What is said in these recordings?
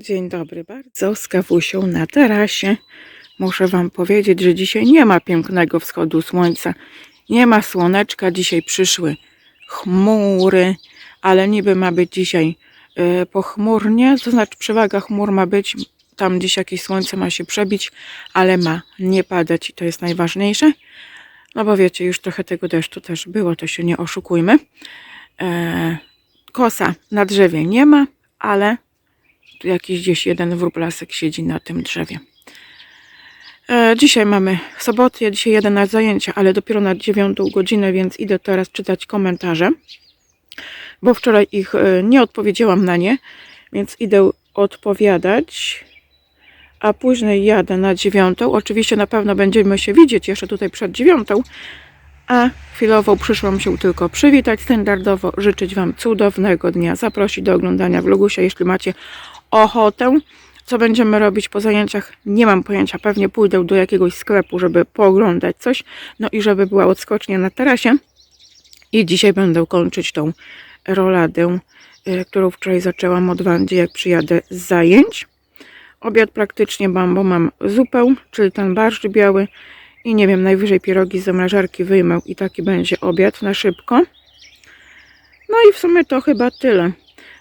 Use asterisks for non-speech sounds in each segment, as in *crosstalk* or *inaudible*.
Dzień dobry bardzo. Z kawusią na tarasie. Muszę Wam powiedzieć, że dzisiaj nie ma pięknego wschodu słońca. Nie ma słoneczka. Dzisiaj przyszły chmury, ale niby ma być dzisiaj e, pochmurnie. To znaczy przewaga chmur ma być. Tam gdzieś jakieś słońce ma się przebić, ale ma nie padać i to jest najważniejsze. No bo wiecie, już trochę tego deszczu też było, to się nie oszukujmy. E, kosa na drzewie nie ma, ale jakiś gdzieś jeden wróblasek siedzi na tym drzewie. E, dzisiaj mamy sobotę, ja dzisiaj jadę na zajęcia, ale dopiero na dziewiątą godzinę, więc idę teraz czytać komentarze, bo wczoraj ich e, nie odpowiedziałam na nie, więc idę odpowiadać, a później jadę na dziewiątą. Oczywiście na pewno będziemy się widzieć jeszcze tutaj przed dziewiątą, a chwilowo przyszłam się tylko przywitać standardowo, życzyć Wam cudownego dnia, zaprosić do oglądania vlogusia, jeśli macie ochotę. Co będziemy robić po zajęciach? Nie mam pojęcia. Pewnie pójdę do jakiegoś sklepu, żeby pooglądać coś. No i żeby była odskocznia na tarasie. I dzisiaj będę kończyć tą roladę, y, którą wczoraj zaczęłam od Wandzie, jak przyjadę z zajęć. Obiad praktycznie mam, bo mam zupę, czyli ten barszcz biały i nie wiem, najwyżej pierogi z zamrażarki wyjmę i taki będzie obiad na szybko. No i w sumie to chyba tyle.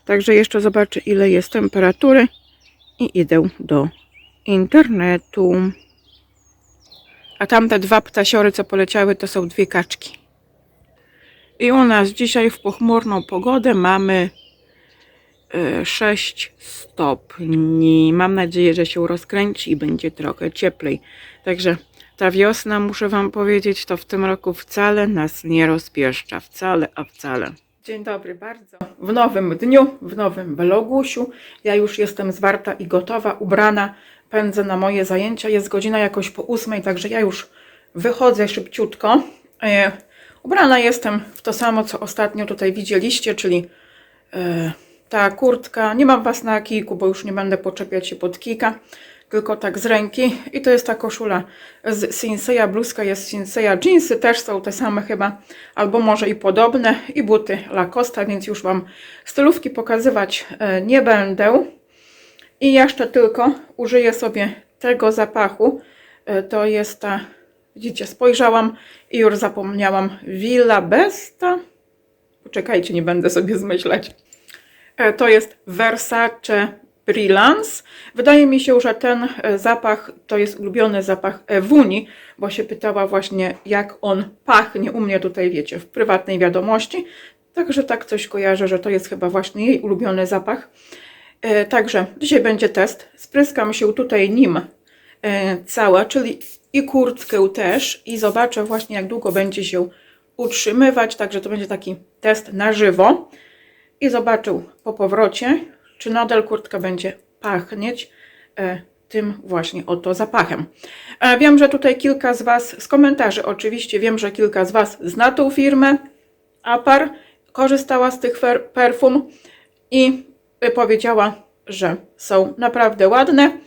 Także jeszcze zobaczę ile jest temperatury i idę do internetu. A tamte dwa ptasiory, co poleciały, to są dwie kaczki. I u nas dzisiaj w pochmurną pogodę mamy e, 6 stopni. Mam nadzieję, że się rozkręci i będzie trochę cieplej. Także ta wiosna, muszę Wam powiedzieć, to w tym roku wcale nas nie rozpieszcza. Wcale, a wcale. Dzień dobry bardzo. W nowym dniu, w nowym blogusiu. Ja już jestem zwarta i gotowa, ubrana. Pędzę na moje zajęcia. Jest godzina jakoś po ósmej, także ja już wychodzę szybciutko. E, ubrana jestem w to samo, co ostatnio tutaj widzieliście, czyli e, ta kurtka. Nie mam was na kijku, bo już nie będę poczepiać się pod kijka, tylko tak z ręki. I to jest ta koszula z Sinseya, bluzka jest Sinseya, jeansy też są te same chyba, albo może i podobne, i buty Lacosta, więc już Wam stylówki pokazywać e, nie będę. I jeszcze tylko użyję sobie tego zapachu. E, To jest ta, widzicie, spojrzałam i już zapomniałam, Villa Besta. Poczekajcie, nie będę sobie zmyślać. E, To jest Versace Brillance. Wydaje mi się, że ten e, zapach to jest ulubiony zapach Ewuni, bo się pytała właśnie, jak on pachnie u mnie tutaj, wiecie, w prywatnej wiadomości. Także tak coś kojarzę, że to jest chyba właśnie jej ulubiony zapach. E, Także dzisiaj będzie test. Spryskam się tutaj nim e, cała, czyli i kurtkę też i zobaczę właśnie jak długo będzie się utrzymywać. Także to będzie taki test na żywo i zobaczył po powrocie, czy nadal kurtka będzie pachnieć e, tym właśnie oto zapachem. E, wiem, że tutaj kilka z Was z komentarzy, oczywiście wiem, że kilka z Was zna tą firmę Apar, korzystała z tych perfum i powiedziała, że są naprawdę ładne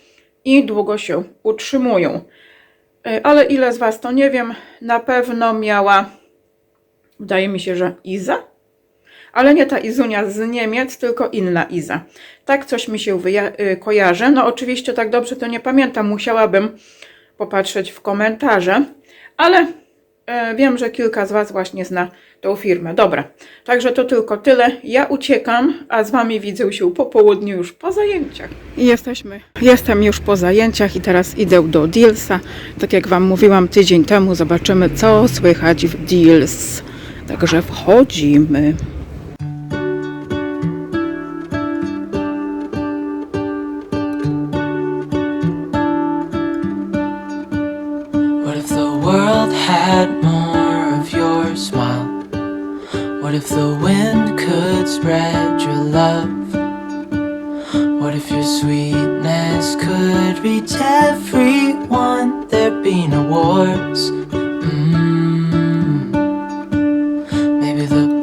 i długo się utrzymują. Y, Ale ile z Was to nie wiem, na pewno miała, wydaje mi się, że Iza, ale nie ta Izunia z Niemiec, tylko inna Iza. Tak coś mi się y, kojarzy. No oczywiście tak dobrze to nie pamiętam, musiałabym popatrzeć w komentarze, ale e, wiem, że kilka z Was właśnie zna tą firmę. Dobra, także to tylko tyle. Ja uciekam, a z Wami widzę się po południu już po zajęciach. Jesteśmy. Jestem już po zajęciach i teraz idę do Dealsa. Tak jak Wam mówiłam tydzień temu, zobaczymy co słychać w Deals. Także wchodzimy.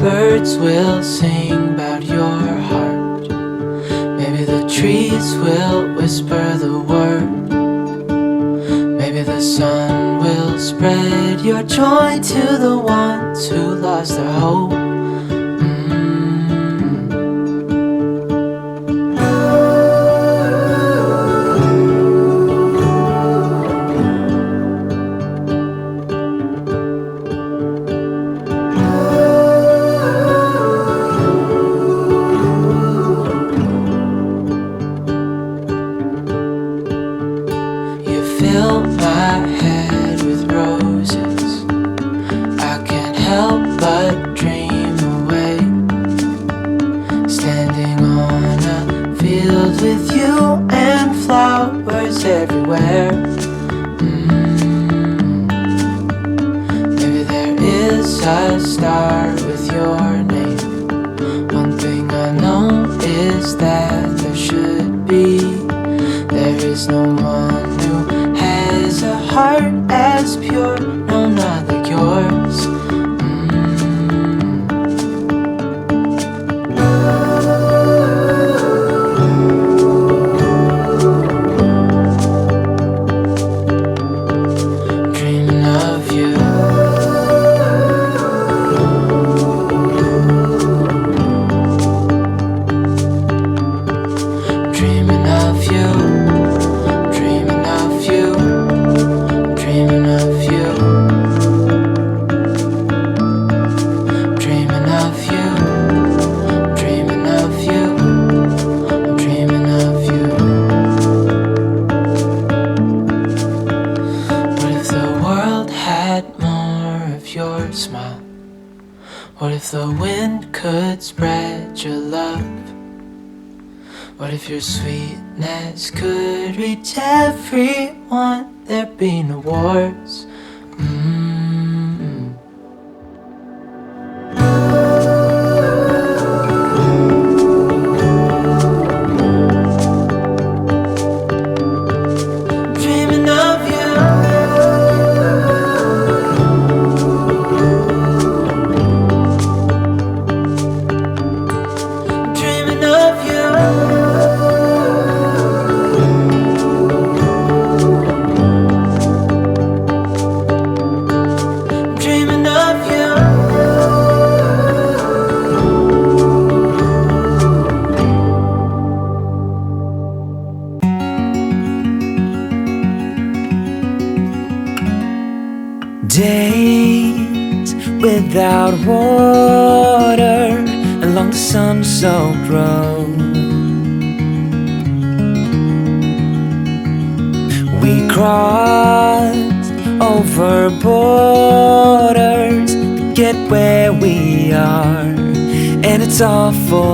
Birds will sing about your heart. Maybe the trees will whisper the word. Maybe the sun will spread your joy to the ones who lost their hope. Flowers everywhere. Mm. Maybe there is a star with your name. One thing I know is that there should be. There is no one who has a heart as pure, no, not like yours. If your sweetness could reach everyone? There'd be no wars.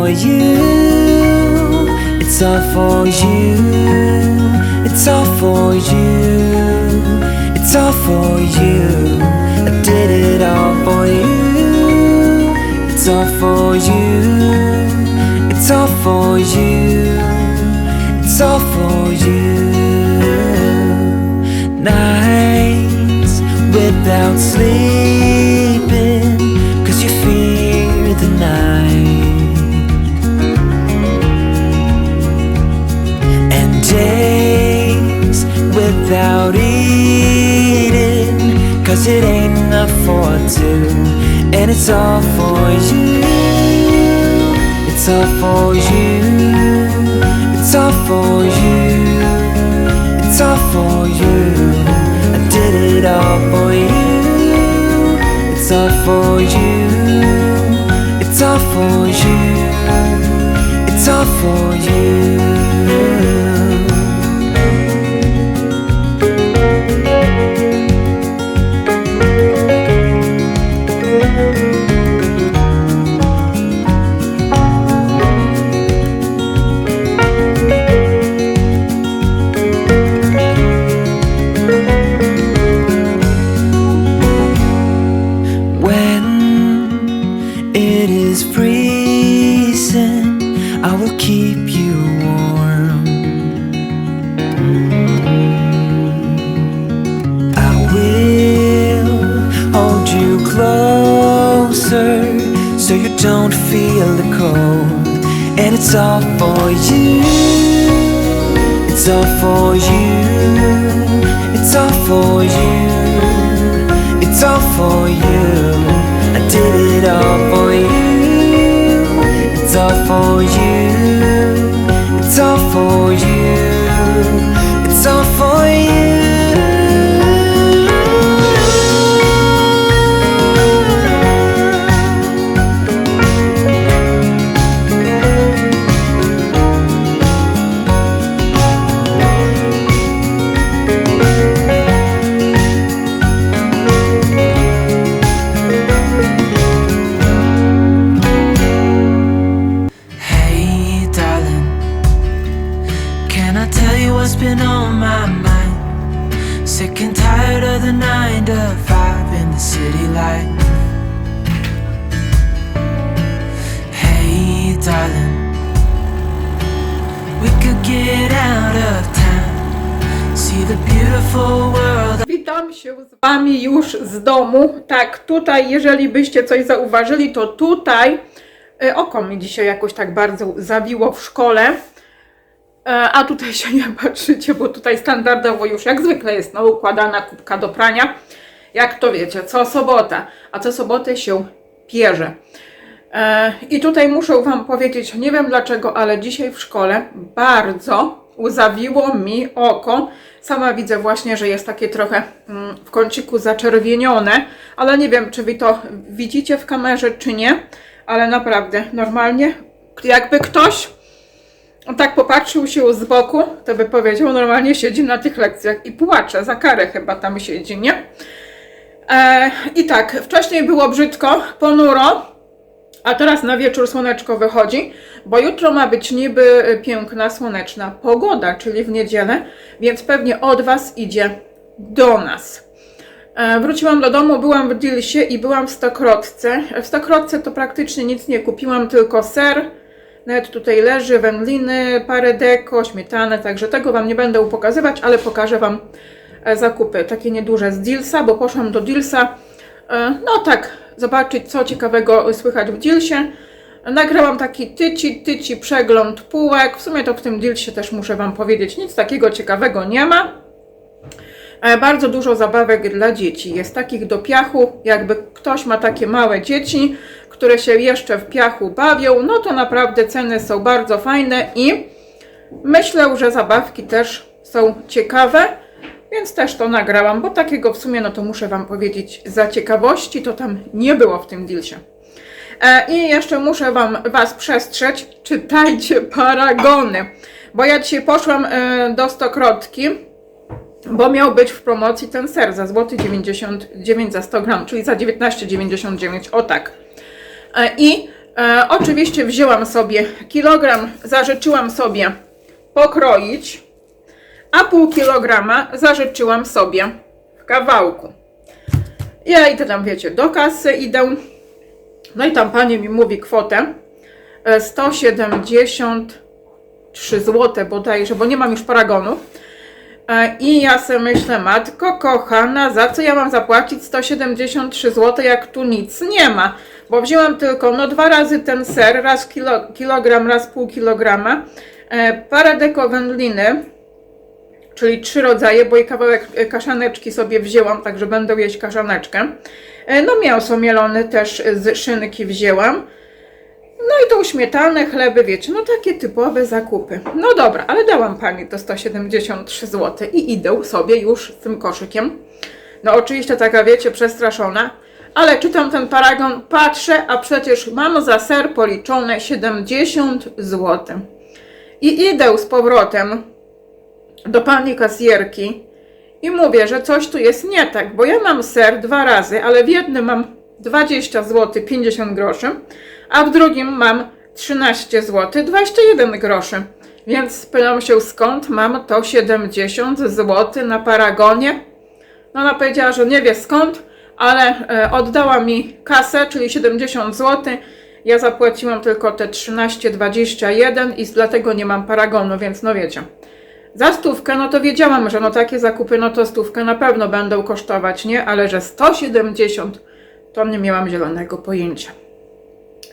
For you. It's all for you. It's all for you. It's all for you. I did it all for you. It's all for you. It's all for you. It's all for you. Nights without sleeping, without eating cause it ain't enough for two and it's all for you. It's all for you. It's all for you. It's all for you. I did it all for you. It's all for you. It's all for you. It's all for you. It's all for you. It's all for you. It's all for you. I did it all for you. It's all for you. It's all for you. It's all for you. Life. Hey, darling, we could get out of town, see the beautiful world. Witam się z Wami już z domu. Tak, tutaj, jeżeli byście coś zauważyli, to tutaj e, oko mi dzisiaj jakoś tak bardzo zawiło w szkole. E, A tutaj się nie patrzycie, bo tutaj standardowo już jak zwykle jest no, układana kubka do prania. Jak to wiecie, co sobota, a co sobotę się pierze. E, I tutaj muszę Wam powiedzieć, nie wiem dlaczego, ale dzisiaj w szkole bardzo uzawiło mi oko. Sama widzę właśnie, że jest takie trochę mm, w kąciku zaczerwienione, ale nie wiem, czy Wy to widzicie w kamerze, czy nie, ale naprawdę normalnie, jakby ktoś tak popatrzył się z boku, to by powiedział, normalnie siedzi na tych lekcjach i płacze, za karę chyba tam siedzi, nie? E, I tak, wcześniej było brzydko, ponuro, a teraz na wieczór słoneczko wychodzi, bo jutro ma być niby piękna, słoneczna pogoda, czyli w niedzielę, więc pewnie od Was idzie do nas. E, Wróciłam do domu, byłam w Dilsie i byłam w Stokrotce. W Stokrotce to praktycznie nic nie kupiłam, tylko ser. Nawet tutaj leży, wędliny, parę deko, śmietanę, także tego Wam nie będę pokazywać, ale pokażę Wam zakupy takie nieduże z Dilsa, bo poszłam do Dilsa, e, no tak, zobaczyć co ciekawego słychać w Dilsie. Nagrałam taki tyci, tyci przegląd półek. W sumie to w tym Dilsie też muszę Wam powiedzieć, nic takiego ciekawego nie ma. E, Bardzo dużo zabawek dla dzieci. Jest takich do piachu, jakby ktoś ma takie małe dzieci, które się jeszcze w piachu bawią, no to naprawdę ceny są bardzo fajne i myślę, że zabawki też są ciekawe, więc też to nagrałam, bo takiego w sumie, no to muszę Wam powiedzieć, za ciekawości to tam nie było w tym dealsie. E, I jeszcze muszę wam, Was przestrzec, czytajcie paragony, bo ja dzisiaj poszłam e, do Stokrotki, bo miał być w promocji ten ser za złoty 99 za 100 gram, czyli za 19,99, o tak. E, I e, oczywiście wzięłam sobie kilogram, zażyczyłam sobie pokroić, a pół kilograma zażyczyłam sobie w kawałku. Ja idę tam, wiecie, do kasy, idę, no i tam pani mi mówi kwotę e, 173 zł bodajże, bo nie mam już paragonu. E, I ja sobie myślę, matko kochana, za co ja mam zapłacić 173 zł, jak tu nic nie ma? Bo wzięłam tylko no dwa razy ten ser, raz kilo, kilogram, raz pół kilograma, e, parę deko wędliny, czyli trzy rodzaje, bo i kawałek e, kaszaneczki sobie wzięłam, także będę jeść kaszaneczkę. E, No mięso mielone też z szynki wzięłam. No i tą śmietanę, chleby, wiecie, no takie typowe zakupy. No dobra, ale dałam pani to 173 zł i idę sobie już z tym koszykiem. No oczywiście taka, wiecie, przestraszona, ale czytam ten paragon, patrzę, a przecież mam za ser policzone 70 zł. I idę z powrotem do pani kasjerki i mówię, że coś tu jest nie tak, bo ja mam ser dwa razy, ale w jednym mam 20 zł 50 groszy, a w drugim mam 13 zł 21 groszy. Więc pytam się skąd mam to 70 zł na paragonie. No ona powiedziała, że nie wie skąd, ale e, oddała mi kasę, czyli 70 zł. Ja zapłaciłam tylko te 13,21 i dlatego nie mam paragonu, więc no wiecie. Za stówkę, no to wiedziałam, że no takie zakupy, no to stówkę na pewno będą kosztować, nie? Ale że 170, to nie miałam zielonego pojęcia.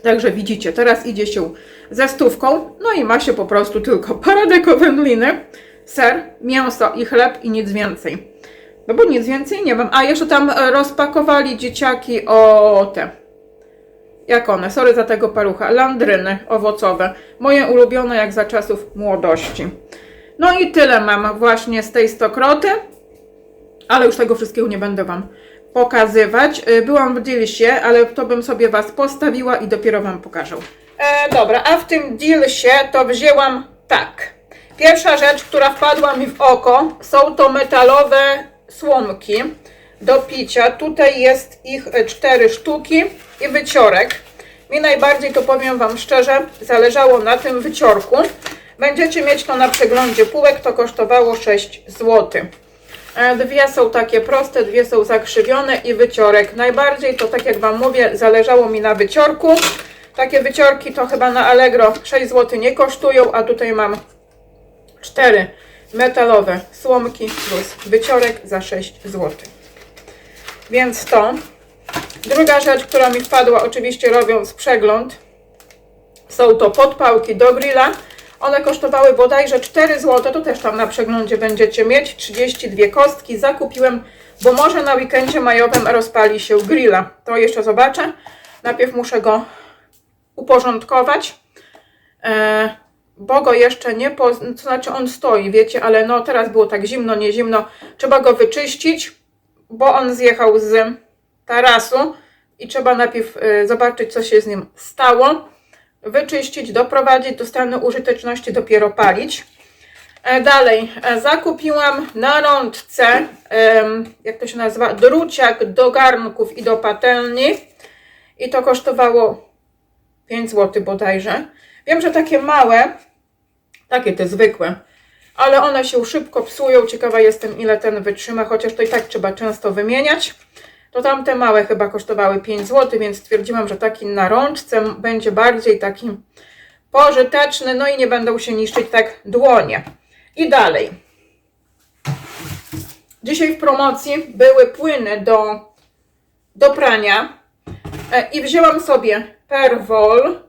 Także widzicie, teraz idzie się ze stówką, no i ma się po prostu tylko *laughs* paradeko wędliny, ser, mięso i chleb i nic więcej. No bo nic więcej nie mam. A jeszcze tam rozpakowali dzieciaki o te. Jak one? Sorry za tego parucha. Landryny owocowe. Moje ulubione jak za czasów młodości. No i tyle mam właśnie z tej stokroty. Ale już tego wszystkiego nie będę Wam pokazywać. Y, Byłam w Dilsie, ale to bym sobie Was postawiła i dopiero Wam pokażę. E, dobra, a w tym Dilsie to wzięłam tak. Pierwsza rzecz, która wpadła mi w oko, są to metalowe słomki do picia. Tutaj jest ich e, cztery sztuki i wyciorek. Mi najbardziej, to powiem Wam szczerze, zależało na tym wyciorku. Będziecie mieć to na przeglądzie półek, to kosztowało 6 zł. E, Dwie są takie proste, dwie są zakrzywione i wyciorek. Najbardziej to, tak jak Wam mówię, zależało mi na wyciorku. Takie wyciorki to chyba na Allegro 6 zł nie kosztują, a tutaj mam cztery metalowe słomki plus wyciorek za 6 zł. Więc to. Druga rzecz, która mi wpadła, oczywiście robiąc przegląd, są to podpałki do grilla. One kosztowały bodajże 4 zł, to też tam na przeglądzie będziecie mieć. 32 kostki zakupiłem, bo może na weekendzie majowym rozpali się grilla. To jeszcze zobaczę. Najpierw muszę go uporządkować, e, bo go jeszcze nie poz... to znaczy on stoi, wiecie, ale no teraz było tak zimno, nie zimno. Trzeba go wyczyścić, bo on zjechał z tarasu i trzeba najpierw e, zobaczyć, co się z nim stało wyczyścić, doprowadzić do stanu użyteczności, dopiero palić. E, Dalej, e, zakupiłam na rączce, jak to się nazywa, druciak do garnków i do patelni. I to kosztowało 5 zł bodajże. Wiem, że takie małe, takie te zwykłe, ale one się szybko psują. Ciekawa jestem, ile ten wytrzyma, chociaż to i tak trzeba często wymieniać. To tamte małe chyba kosztowały 5 zł, więc stwierdziłam, że taki na rączce będzie bardziej taki pożyteczny, no i nie będą się niszczyć tak dłonie. I dalej. Dzisiaj w promocji były płyny do, do prania e, i wzięłam sobie Perwol.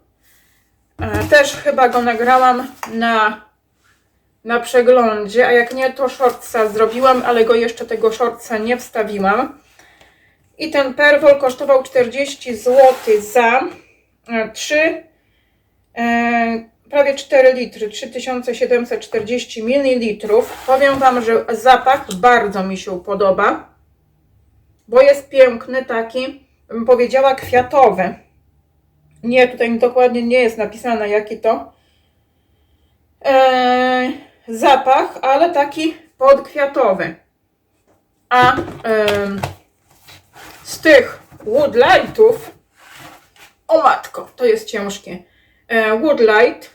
E, Też chyba go nagrałam na, na przeglądzie, a jak nie, to shortsa zrobiłam, ale go jeszcze tego shortsa nie wstawiłam. I ten perwol kosztował 40 zł za e, 3, e, prawie 4 litry, 3740 ml. Powiem Wam, że zapach bardzo mi się podoba, bo jest piękny, taki, bym powiedziała, kwiatowy. Nie, tutaj dokładnie nie jest napisane, jaki to e, zapach, ale taki podkwiatowy. A z tych woodlightów, o matko, to jest ciężkie. E, woodlight,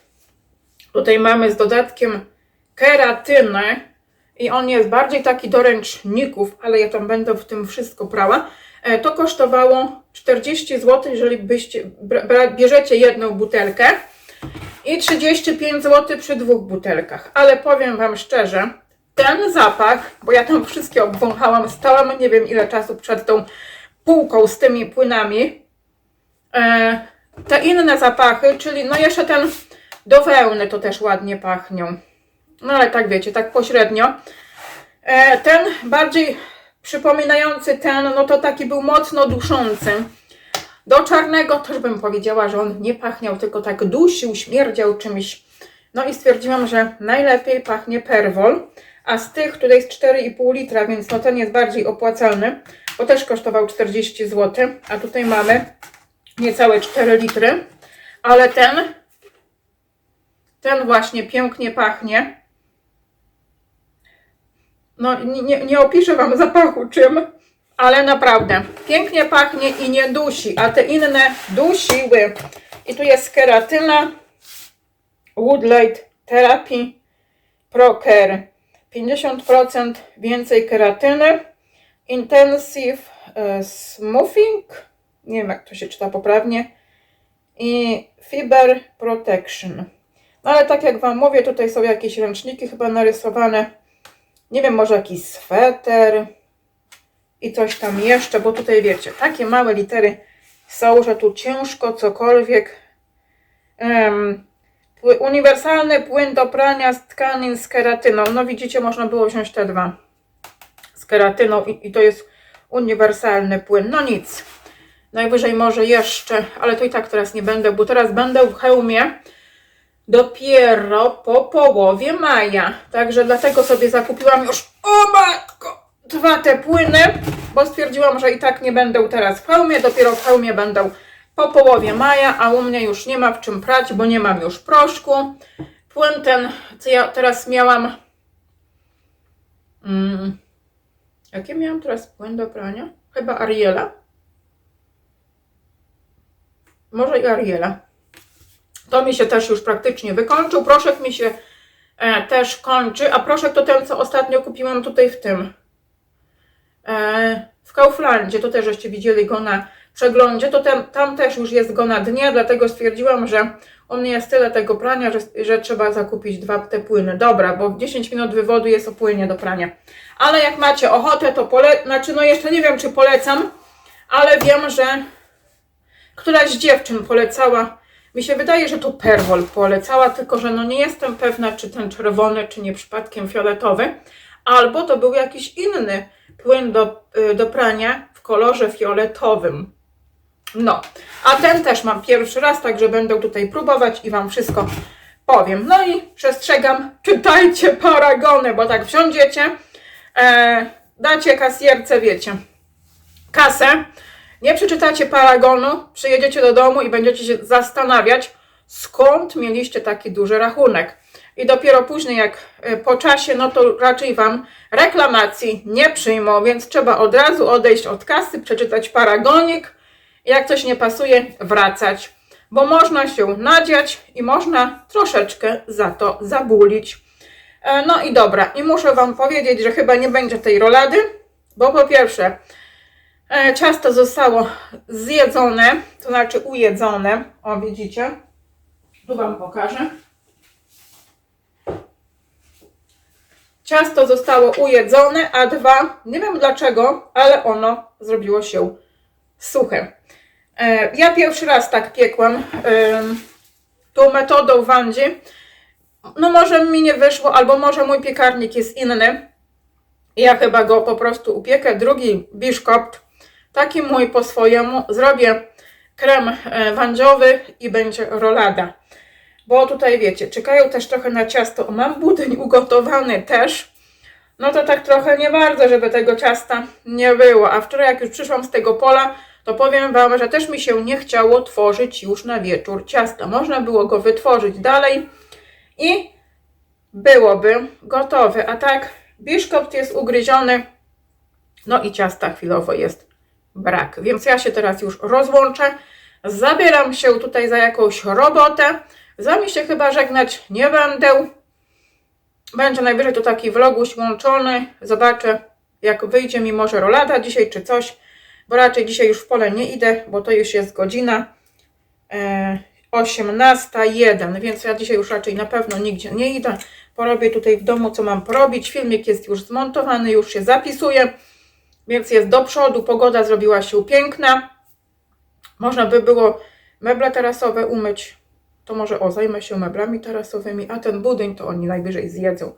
tutaj mamy z dodatkiem keratynę i on jest bardziej taki do ręczników, ale ja tam będę w tym wszystko brała. E, to kosztowało 40 zł, jeżeli byście, bierzecie jedną butelkę i 35 zł przy dwóch butelkach. Ale powiem Wam szczerze, ten zapach, bo ja tam wszystkie obwąchałam, stałam nie wiem ile czasu przed tą półką z tymi płynami. E, te inne zapachy, czyli no jeszcze ten do wełny to też ładnie pachnią. No ale tak wiecie, tak pośrednio. E, ten bardziej przypominający ten, no to taki był mocno duszący. Do czarnego też bym powiedziała, że on nie pachniał, tylko tak dusił, śmierdział czymś. No i stwierdziłam, że najlepiej pachnie perwol. A z tych tutaj jest 4,5 litra, więc no ten jest bardziej opłacalny, bo też kosztował 40 zł. A tutaj mamy niecałe 4 litry. Ale ten, ten właśnie pięknie pachnie. No nie, nie, opiszę Wam zapachu czym, ale naprawdę pięknie pachnie i nie dusi, a te inne dusiły. I tu jest keratyna, Woodlight Therapy Pro Care. 50% więcej keratyny. Intensive e, Smoothing. Nie wiem, jak to się czyta poprawnie. I Fiber Protection. No ale tak jak Wam mówię, tutaj są jakieś ręczniki chyba narysowane. Nie wiem, może jakiś sweter i coś tam jeszcze, bo tutaj wiecie, takie małe litery są, że tu ciężko cokolwiek. Pły- uniwersalny płyn do prania z tkanin z keratyną. No widzicie, można było wziąć te dwa keratyną i, i to jest uniwersalny płyn. No nic. Najwyżej może jeszcze, ale to i tak teraz nie będę, bo teraz będę w hełmie dopiero po połowie maja. Także dlatego sobie zakupiłam już, o matko, dwa te płyny, bo stwierdziłam, że i tak nie będę teraz w hełmie, dopiero w hełmie będą po połowie maja, a u mnie już nie ma w czym prać, bo nie mam już proszku. Płyn ten, co ja teraz miałam... Mm, jakie miałam teraz płyn do prania? Chyba Ariela. Może i Ariela. To mi się też już praktycznie wykończył. Proszek mi się e, też kończy. A proszek to ten, co ostatnio kupiłam tutaj w tym. e, w Kauflandzie, to też żeście widzieli go na przeglądzie, to tam, tam też już jest go na dnie, dlatego stwierdziłam, że u mnie jest tyle tego prania, że, że trzeba zakupić dwa te płyny. Dobra, bo 10 minut wywodu jest o płynie do prania. Ale jak macie ochotę, to pole... Znaczy, no jeszcze nie wiem, czy polecam, ale wiem, że któraś z dziewczyn polecała. Mi się wydaje, że to Perwol polecała, tylko że no nie jestem pewna, czy ten czerwony, czy nie przypadkiem fioletowy. Albo to był jakiś inny płyn do, y, do prania w kolorze fioletowym. No, a ten też mam pierwszy raz, także będę tutaj próbować i Wam wszystko powiem. No i przestrzegam, czytajcie paragony, bo tak wsiądziecie, e, dacie kasjerce, wiecie, kasę, nie przeczytacie paragonu, przyjedziecie do domu i będziecie się zastanawiać, skąd mieliście taki duży rachunek. I dopiero później, jak e, po czasie, no to raczej Wam reklamacji nie przyjmą, więc trzeba od razu odejść od kasy, przeczytać paragonik, jak coś nie pasuje, wracać, bo można się nadziać i można troszeczkę za to zabulić. E, No i dobra, i muszę Wam powiedzieć, że chyba nie będzie tej rolady, bo po pierwsze, e, ciasto zostało zjedzone, to znaczy ujedzone. O, widzicie? Tu Wam pokażę. Ciasto zostało ujedzone, a dwa, nie wiem dlaczego, ale ono zrobiło się suche. E, Ja pierwszy raz tak piekłam tą metodą Wandzi. No może mi nie wyszło, albo może mój piekarnik jest inny. Ja chyba go po prostu upiekę. Drugi biszkopt, taki mój po swojemu. Zrobię krem e, wandziowy i będzie rolada. Bo tutaj wiecie, czekają też trochę na ciasto. Mam budyń ugotowany też. No to tak trochę nie bardzo, żeby tego ciasta nie było. A wczoraj jak już przyszłam z tego pola, to powiem Wam, że też mi się nie chciało tworzyć już na wieczór ciasta. Można było go wytworzyć dalej i byłoby gotowe. A tak, biszkopt jest ugryziony, no i ciasta chwilowo jest brak. Więc ja się teraz już rozłączę. Zabieram się tutaj za jakąś robotę. Z Wami się chyba żegnać nie będę. Będzie najwyżej to taki vloguś łączony. Zobaczę, jak wyjdzie mi może rolada dzisiaj czy coś, bo raczej dzisiaj już w pole nie idę, bo to już jest godzina e, 18.01, więc ja dzisiaj już raczej na pewno nigdzie nie idę. Porobię tutaj w domu, co mam porobić. Filmik jest już zmontowany, już się zapisuje, więc jest do przodu. Pogoda zrobiła się piękna. Można by było meble tarasowe umyć. To może o, zajmę się meblami tarasowymi, a ten budyń to oni najwyżej zjedzą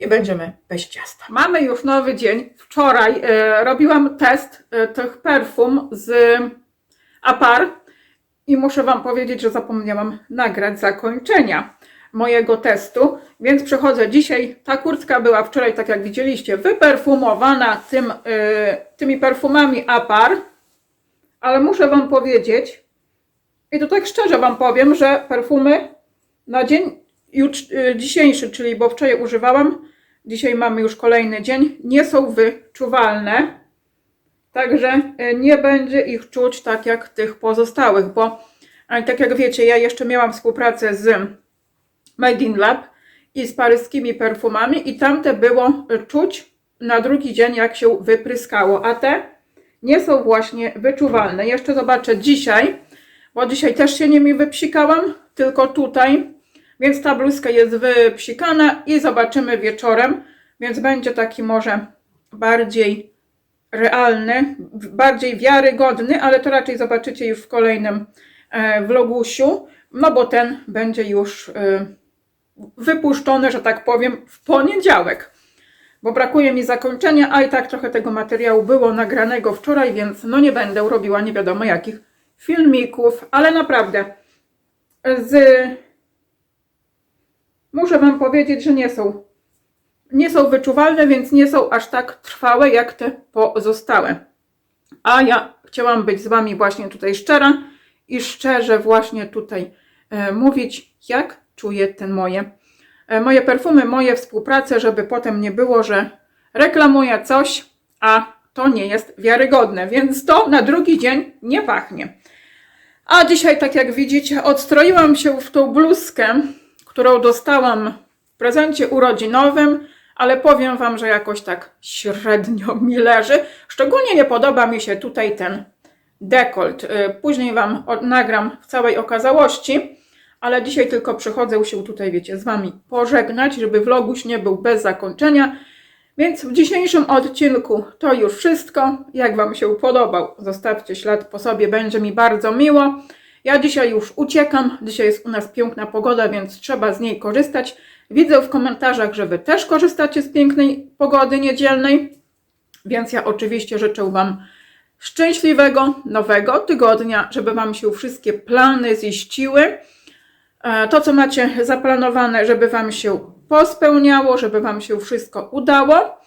i będziemy bez ciasta. Mamy już nowy dzień. Wczoraj e, robiłam test e, tych perfum z Apar i muszę Wam powiedzieć, że zapomniałam nagrać zakończenia mojego testu, więc przechodzę dzisiaj. Ta kurtka była wczoraj, tak jak widzieliście, wyperfumowana tym, e, tymi perfumami Apar, ale muszę Wam powiedzieć, i to tak szczerze Wam powiem, że perfumy na dzień już, y, dzisiejszy, czyli bo wczoraj używałam, dzisiaj mamy już kolejny dzień, nie są wyczuwalne. Także y, nie będzie ich czuć tak jak tych pozostałych, bo tak jak wiecie, ja jeszcze miałam współpracę z Made in Lab i z paryskimi perfumami i tamte było czuć na drugi dzień jak się wypryskało, a te nie są właśnie wyczuwalne. Jeszcze zobaczę dzisiaj, bo dzisiaj też się nimi wypsikałam, tylko tutaj, więc ta bluzka jest wypsikana i zobaczymy wieczorem, więc będzie taki może bardziej realny, bardziej wiarygodny, ale to raczej zobaczycie już w kolejnym e, vlogusiu, no bo ten będzie już e, wypuszczony, że tak powiem, w poniedziałek. Bo brakuje mi zakończenia, a i tak trochę tego materiału było nagranego wczoraj, więc no nie będę robiła nie wiadomo jakich filmików, ale naprawdę z muszę Wam powiedzieć, że nie są nie są wyczuwalne, więc nie są aż tak trwałe jak te pozostałe. A ja chciałam być z Wami właśnie tutaj szczera i szczerze właśnie tutaj e, mówić, jak czuję ten moje e, moje perfumy, moje współprace, żeby potem nie było, że reklamuję coś, a to nie jest wiarygodne, więc to na drugi dzień nie pachnie. A dzisiaj, tak jak widzicie, odstroiłam się w tą bluzkę, którą dostałam w prezencie urodzinowym, ale powiem Wam, że jakoś tak średnio mi leży. Szczególnie nie podoba mi się tutaj ten dekolt. Y, Później Wam nagram w całej okazałości, ale dzisiaj tylko przychodzę się tutaj, wiecie, z Wami pożegnać, żeby vloguś nie był bez zakończenia. Więc w dzisiejszym odcinku to już wszystko. Jak Wam się podobał, zostawcie ślad po sobie, będzie mi bardzo miło. Ja dzisiaj już uciekam. Dzisiaj jest u nas piękna pogoda, więc trzeba z niej korzystać. Widzę w komentarzach, że Wy też korzystacie z pięknej pogody niedzielnej, więc ja oczywiście życzę Wam szczęśliwego nowego tygodnia, żeby Wam się wszystkie plany ziściły. E, To, co macie zaplanowane, żeby Wam się pospełniało, żeby Wam się wszystko udało.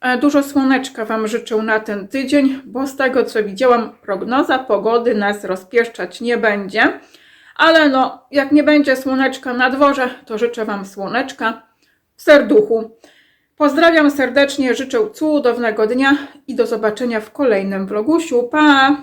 E, Dużo słoneczka Wam życzę na ten tydzień, bo z tego co widziałam, prognoza pogody nas rozpieszczać nie będzie. Ale no, jak nie będzie słoneczka na dworze, to życzę Wam słoneczka w serduchu. Pozdrawiam serdecznie, życzę cudownego dnia i do zobaczenia w kolejnym vlogusiu. Pa!